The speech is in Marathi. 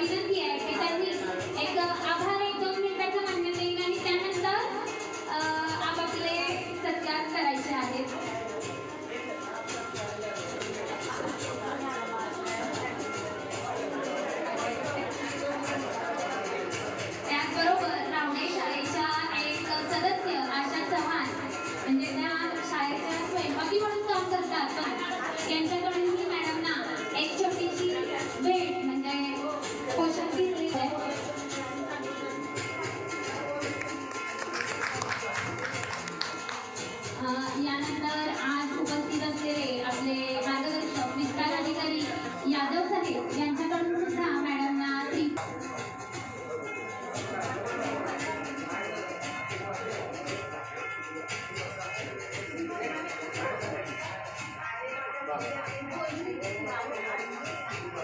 一整点，全三天。यानंतर आज उपस्थित असलेले आपले मार्गदर्शक विस्तार अधिकारी यादव साहेब यांच्याकडून सुद्धा मॅडमना Thank